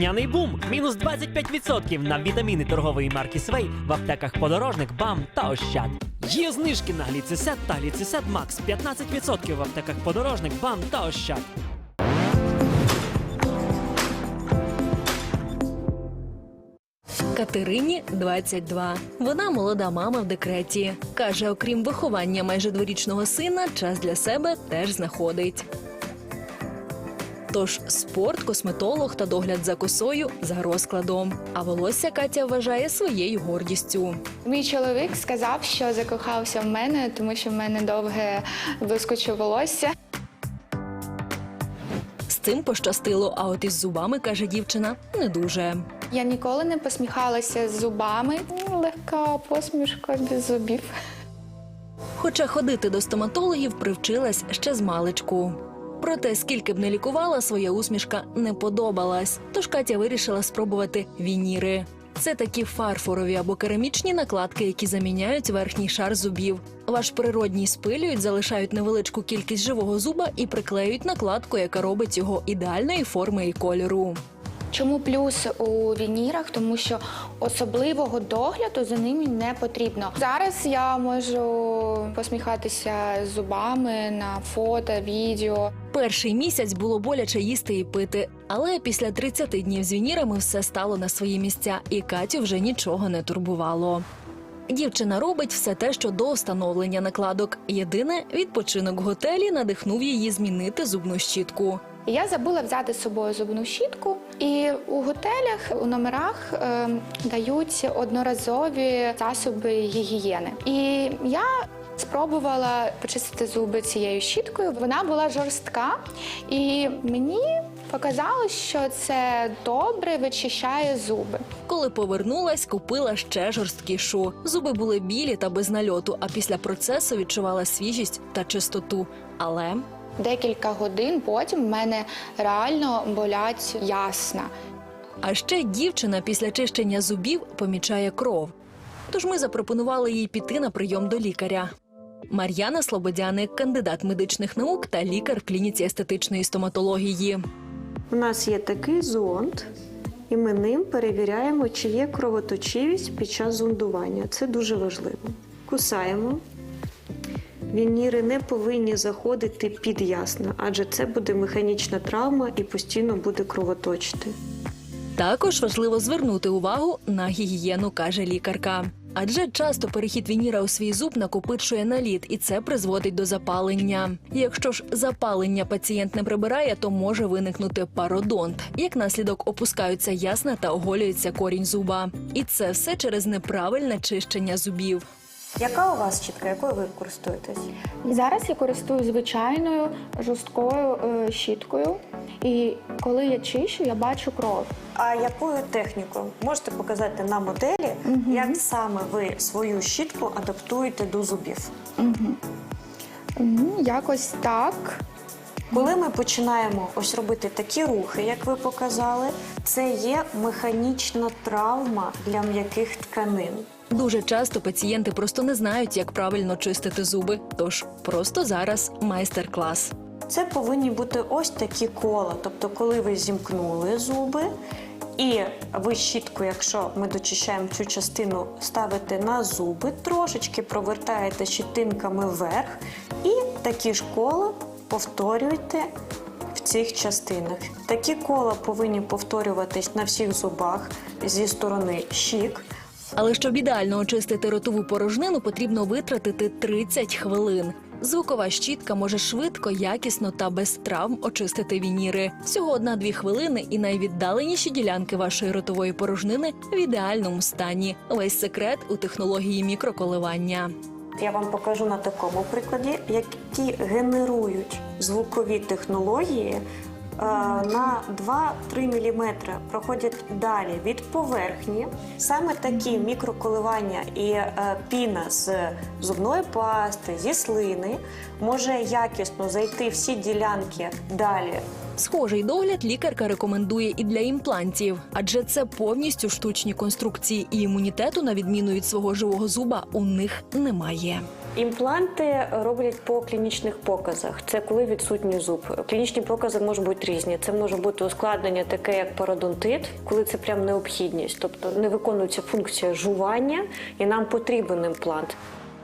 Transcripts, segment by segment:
Няний бум мінус 25% на вітаміни торгової марки Свей в аптеках Подорожник, БАМ та Ощад. Є знижки на гліцисет та гліцисет Макс 15% в аптеках Подорожник, БАМ та Ощад. Катерині 22. Вона молода мама в декреті. Каже, окрім виховання майже дворічного сина, час для себе теж знаходить. Тож спорт, косметолог та догляд за косою за розкладом. А волосся Катя вважає своєю гордістю. Мій чоловік сказав, що закохався в мене, тому що в мене довге блискуче волосся. З цим пощастило, а от із зубами, каже дівчина, не дуже. Я ніколи не посміхалася з зубами. Легка посмішка без зубів. Хоча ходити до стоматологів привчилась ще з маличку. Проте, скільки б не лікувала, своя усмішка не подобалась. Тож Катя вирішила спробувати вініри. Це такі фарфорові або керамічні накладки, які заміняють верхній шар зубів. Ваш природній спилюють, залишають невеличку кількість живого зуба і приклеюють накладку, яка робить його ідеальної форми і кольору. Чому плюс у вінірах? Тому що особливого догляду за ними не потрібно. Зараз я можу посміхатися зубами на фото, відео. Перший місяць було боляче їсти і пити, але після 30 днів з вінірами все стало на свої місця, і Катю вже нічого не турбувало. Дівчина робить все те, що до встановлення накладок. Єдине, відпочинок в готелі надихнув її змінити зубну щітку. Я забула взяти з собою зубну щітку, і у готелях у номерах е, дають одноразові засоби гігієни. І я спробувала почистити зуби цією щіткою. Вона була жорстка, і мені показалось, що це добре вичищає зуби. Коли повернулась, купила ще жорсткішу. Зуби були білі та без нальоту, а після процесу відчувала свіжість та чистоту. Але Декілька годин потім в мене реально болять ясна. А ще дівчина після чищення зубів помічає кров. Тож ми запропонували їй піти на прийом до лікаря. Мар'яна Слободяник, кандидат медичних наук та лікар в клініці естетичної стоматології. У нас є такий зонд, і ми ним перевіряємо, чи є кровоточивість під час зондування. Це дуже важливо. Кусаємо. Вініри не повинні заходити під ясна, адже це буде механічна травма і постійно буде кровоточити. Також важливо звернути увагу на гігієну, каже лікарка. Адже часто перехід вініра у свій зуб накопичує наліт, і це призводить до запалення. Якщо ж запалення пацієнт не прибирає, то може виникнути пародонт. Як наслідок опускаються ясна та оголюється корінь зуба. І це все через неправильне чищення зубів. Яка у вас щітка, якою ви користуєтесь? Зараз я користуюсь звичайною жорсткою е, щіткою, і коли я чищу, я бачу кров. А якою технікою можете показати на моделі, як саме ви свою щітку адаптуєте до зубів? Ну, якось так. Коли ми починаємо ось робити такі рухи, як ви показали, це є механічна травма для м'яких тканин. Дуже часто пацієнти просто не знають, як правильно чистити зуби. Тож просто зараз майстер-клас. Це повинні бути ось такі кола. Тобто, коли ви зімкнули зуби, і ви щітку, якщо ми дочищаємо цю частину, ставите на зуби, трошечки провертаєте щітинками вверх, і такі ж кола повторюєте в цих частинах. Такі кола повинні повторюватись на всіх зубах зі сторони щік. Але щоб ідеально очистити ротову порожнину, потрібно витратити 30 хвилин. Звукова щітка може швидко, якісно та без травм очистити вініри. Всього одна-дві хвилини, і найвіддаленіші ділянки вашої ротової порожнини в ідеальному стані. Весь секрет у технології мікроколивання. Я вам покажу на такому прикладі, які генерують звукові технології на 2-3 мм проходять далі від поверхні. Саме такі мікроколивання і е, піна з зубної пасти, зі слини може якісно зайти всі ділянки далі Схожий догляд лікарка рекомендує і для імплантів, адже це повністю штучні конструкції, і імунітету, на відміну від свого живого зуба, у них немає. Імпланти роблять по клінічних показах. Це коли відсутній зуб. Клінічні покази можуть бути різні. Це може бути ускладнення, таке як пародонтит, коли це прям необхідність, тобто не виконується функція жування, і нам потрібен імплант.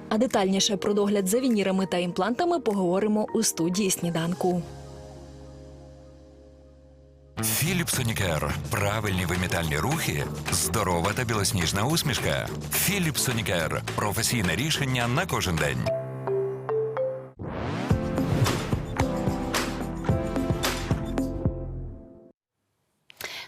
А детальніше про догляд за вінірами та імплантами поговоримо у студії сніданку. Філіп Сонікер. Правильні вимітальні рухи, здорова та білосніжна усмішка. Філіпсонікер Професійне рішення на кожен день.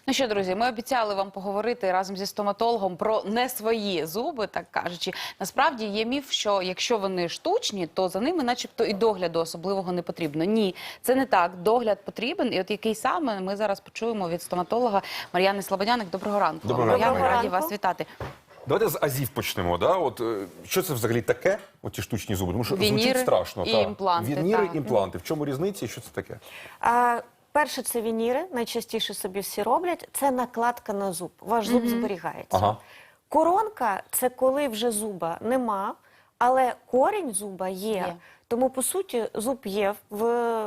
Ну що, друзі, ми обіцяли вам поговорити разом зі стоматологом про не свої зуби, так кажучи. Насправді є міф, що якщо вони штучні, то за ними, начебто, і догляду особливого не потрібно. Ні, це не так. Догляд потрібен. І от який саме ми зараз почуємо від стоматолога Мар'яни Слободяник. Доброго ранку. Доброго ранку. раді Доброго вас вітати. Давайте з азів почнемо. Да? От, е, що це взагалі таке, оті штучні зуби? Тому що Вініри звучить страшно. і та. імпланти, Вініри, так. імпланти. В чому різниця і що це таке? А, перше, це вініри. Найчастіше собі всі роблять. Це накладка на зуб. Ваш зуб зберігається. Ага. Коронка це коли вже зуба нема, але корінь зуба є. Є. Тому, по суті, зуб є в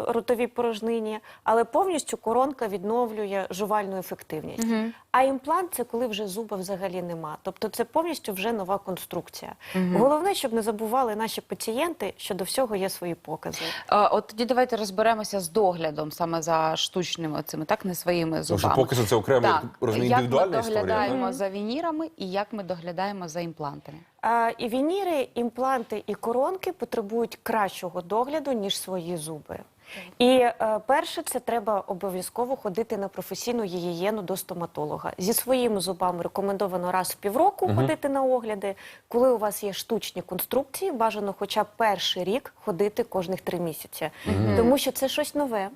ротовій порожнині, але повністю коронка відновлює жувальну ефективність. А імплант це коли вже зуба взагалі нема. Тобто це повністю вже нова конструкція. Головне, щоб не забували наші пацієнти, що до всього є свої покази. Е, От тоді давайте розберемося з доглядом саме за штучними цими, так не своїми Тому зубами. що покази це окремо Так. розумію, як ми доглядаємо так? за вінірами і як ми доглядаємо за імплантами. А, і вініри, імпланти і коронки потребують кращого догляду, ніж свої зуби. І е, перше, це треба обов'язково ходити на професійну гігієну до стоматолога. Зі своїми зубами рекомендовано раз в півроку ходити на огляди. Коли у вас є штучні конструкції, бажано хоча б перший рік ходити кожних три місяці, тому що це щось нове.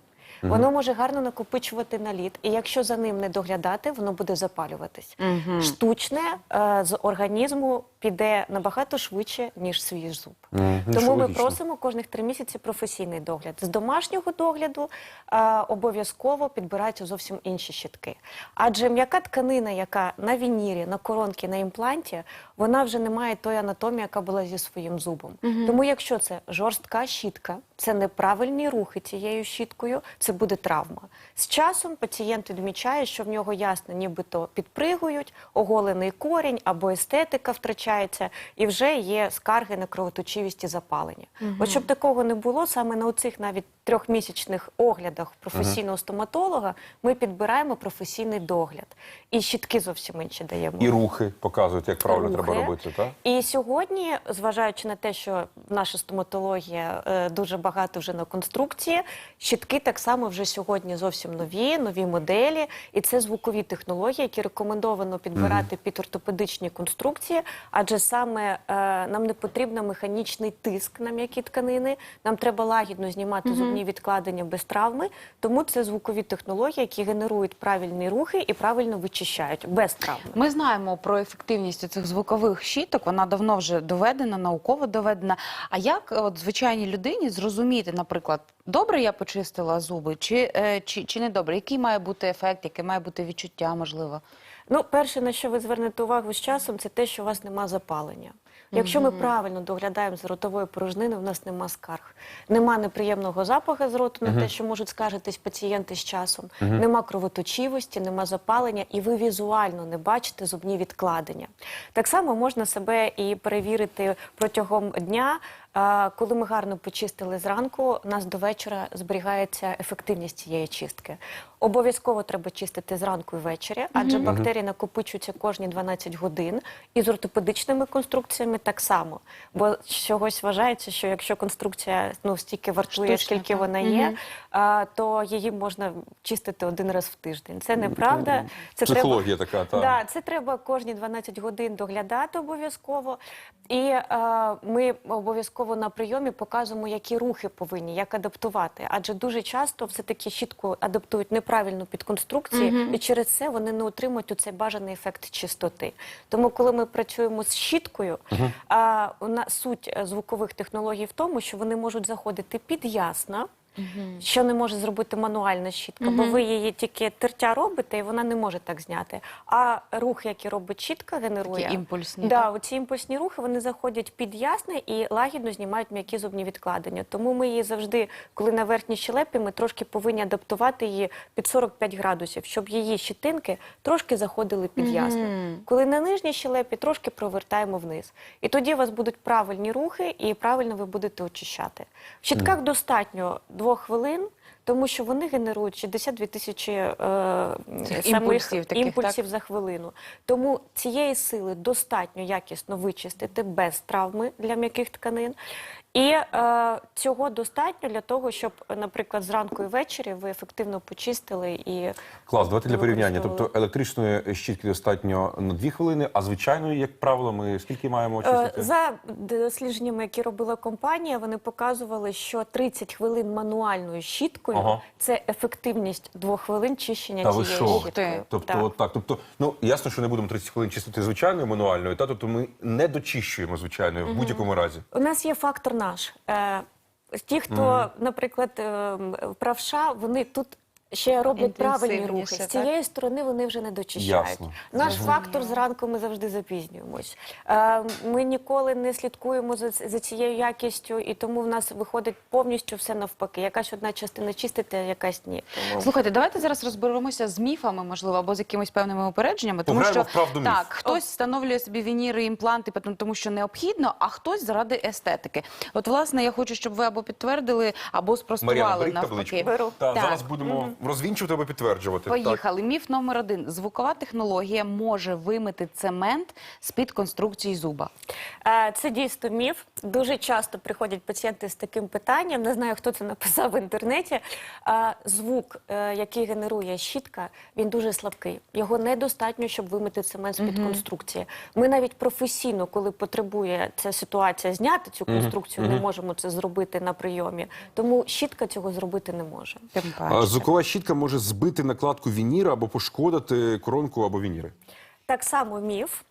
Воно може гарно накопичувати наліт, і якщо за ним не доглядати, воно буде запалюватись. Штучне е, з організму піде набагато швидше, ніж свій зуб. Що Тому ми логічно. просимо кожних три місяці професійний догляд. З домашнього догляду е, обов'язково підбираються зовсім інші щітки. Адже м'яка тканина, яка на вінірі, на коронці, на імпланті, вона вже не має тої анатомії, яка була зі своїм зубом. Тому, якщо це жорстка щітка, це неправильні рухи цією щіткою, це буде травма. З часом пацієнт відмічає, що в нього ясно, нібито підпригують, оголений корінь або естетика втрачається, і вже є скарги на кровоточивість і запалення. От щоб такого не було, саме на оцих навіть трьохмісячних оглядах професійного стоматолога ми підбираємо професійний догляд. І щітки зовсім інші даємо. І рухи показують, як правильно Рухи. треба робити. Так? І сьогодні, зважаючи на те, що наша стоматологія е, дуже багато вже на конструкції, щітки так само вже сьогодні зовсім нові, нові моделі, і це звукові технології, які рекомендовано підбирати під ортопедичні конструкції, адже саме е, нам не потрібен механічний тиск на м'які тканини, нам треба лагідно знімати зубні відкладення без травми, тому це звукові технології, які генерують правильні рухи і правильно вичищають без травми. Ми знаємо про ефективність цих звукових щіток. Вона давно вже доведена, науково доведена. А як от звичайній людині зрозуміти, наприклад, добре я почистила зуби, чи, е, чи, чи не добре? Який має бути ефект, яке має бути відчуття, можливо? Ну, перше, на що ви звернете увагу з часом, це те, що у вас нема запалення. Якщо ми правильно доглядаємо за ротовою порожниною, в нас нема скарг. Нема неприємного запаху з роту на те, що можуть скаржитись пацієнти з часом, нема кровоточивості, нема запалення, і ви візуально не бачите зубні відкладення. Так само можна себе і перевірити протягом дня. А, Коли ми гарно почистили зранку, у нас до вечора зберігається ефективність цієї чистки. Обов'язково треба чистити зранку і ввечері, адже бактерії накопичуються кожні 12 годин. І з ортопедичними конструкціями так само. Бо чогось вважається, що якщо конструкція ну стільки вартує, Штучна, скільки так. вона є, а, то її можна чистити один раз в тиждень. Це неправда. Це Психологія треба... така, та. Да, це треба кожні 12 годин доглядати обов'язково. І е, ми обов'язково на прийомі показуємо, які рухи повинні, як адаптувати. Адже дуже часто все-таки щітку адаптують неправильно під конструкції, і через це вони не отримують у цей бажаний ефект чистоти. Тому, коли ми працюємо з щіткою, а, суть е, звукових технологій в тому, що вони можуть заходити під ясна. Що не може зробити мануальна щітка, бо ви її тільки тертя робите, і вона не може так зняти. А рух, який робить щітка, генерує Такі імпульсні, Да, так? оці імпульсні рухи вони заходять під ясне і лагідно знімають м'які зубні відкладення. Тому ми її завжди, коли на верхній щелепі, ми трошки повинні адаптувати її під 45 градусів, щоб її щитинки трошки заходили під ясне. Коли на нижній щелепі, трошки провертаємо вниз. І тоді у вас будуть правильні рухи, і правильно ви будете очищати. В щитках достатньо двох хвилин. Тому що вони генерують 62 тисячі е, самих імпульсів таких, імпульсів за хвилину. Тому цієї сили достатньо якісно вичистити без травми для м'яких тканин. І е, цього достатньо для того, щоб, наприклад, зранку і ввечері ви ефективно почистили і Клас, давайте для порівняння. Тобто електричної щітки достатньо на дві хвилини, а звичайної, як правило, ми скільки маємо Е. За дослідженнями, які робила компанія, вони показували, що 30 хвилин мануальною щіткою Ага. це ефективність двох хвилин чищення Та ви що? щіткою. Тобто, Так. от так. Тобто, ну ясно, що не будемо 30 хвилин чистити звичайною мануальною, та тобто ми не дочищуємо звичайною в будь-якому разі. У нас є фактор наш. Е, ті, хто, наприклад, е, правша, вони тут. Ще роблять правильні рухи. З так? цієї сторони вони вже не дочищають. Ясно. Наш фактор зранку ми завжди запізнюємось. Е, ми ніколи не слідкуємо за, за цією якістю, і тому в нас виходить повністю все навпаки. Якась одна частина чистити, а якась ні. Тому... Слухайте, давайте зараз розберемося з міфами, можливо, або з якимись певними упередженнями. Тому Пограємо що так, хтось встановлює собі вініри, імпланти, пот- тому що необхідно, а хтось заради естетики. От, власне, я хочу, щоб ви або підтвердили, або спростували беріть навпаки. Беру. Та, Так. зараз будемо розвінчувати або підтверджувати. Так. Поїхали. Міф номер один: звукова технологія може вимити цемент з під конструкції зуба. Е, Це дійсно міф. Дуже часто приходять пацієнти з таким питанням. Не знаю, хто це написав в інтернеті. Е, Звук, е, який генерує щітка, він дуже слабкий. Його недостатньо, щоб вимити цемент з під конструкції. Ми навіть професійно, коли потребує ця ситуація зняти цю конструкцію, не можемо це зробити на прийомі. Тому щітка цього зробити не може. Тим паче. Щітка може збити накладку вініра або пошкодити коронку або вініри. Так само міф.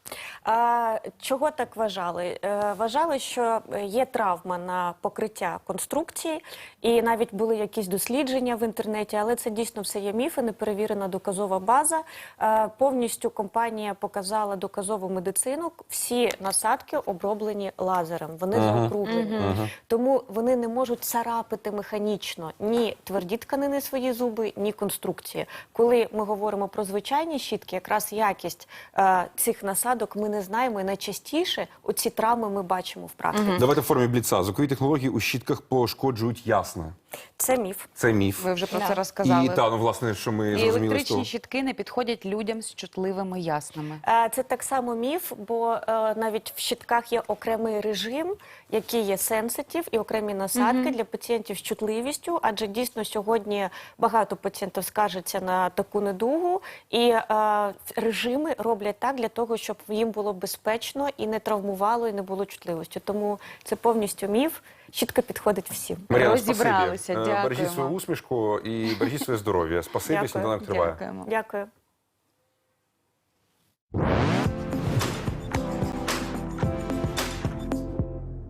Чого так вважали? Е, вважали, що є травма на покриття конструкції, і навіть були якісь дослідження в інтернеті, але це дійсно все є міфи, неперевірена доказова база. Е, повністю компанія показала доказову медицину. Всі насадки оброблені лазером, вони заокруглені. Тому вони не можуть царапити механічно ні тверді тканини свої зуби, ні конструкції. Коли ми говоримо про звичайні щітки, якраз якість е, цих насадок ми не знаємо. І найчастіше оці травми ми бачимо в практиці. Давайте в формі бліца. Звукові технології у щітках пошкоджують ясне. Це міф. Це міф. Ви вже про Да. це розказали. І та, ну, власне, що ми І зрозуміли з того. електричні щітки не підходять людям з чутливими яснами. Е, Це так само міф, бо е, навіть в щитках є окремий режим, який є сенситив, і окремі насадки для пацієнтів з чутливістю. Адже дійсно сьогодні багато пацієнтів скаржаться на таку недугу, і е, режими роблять роблять так для того, щоб їм було безпечно і не травмувало, і не було чутливості. Тому це повністю міф. Чітко підходить всім. Маріана, Розібралися. Е, Дякую. Бережіть свою усмішку і бережіть своє здоров'я. Спасибі, сніданок триває. Дякуємо. Дякую.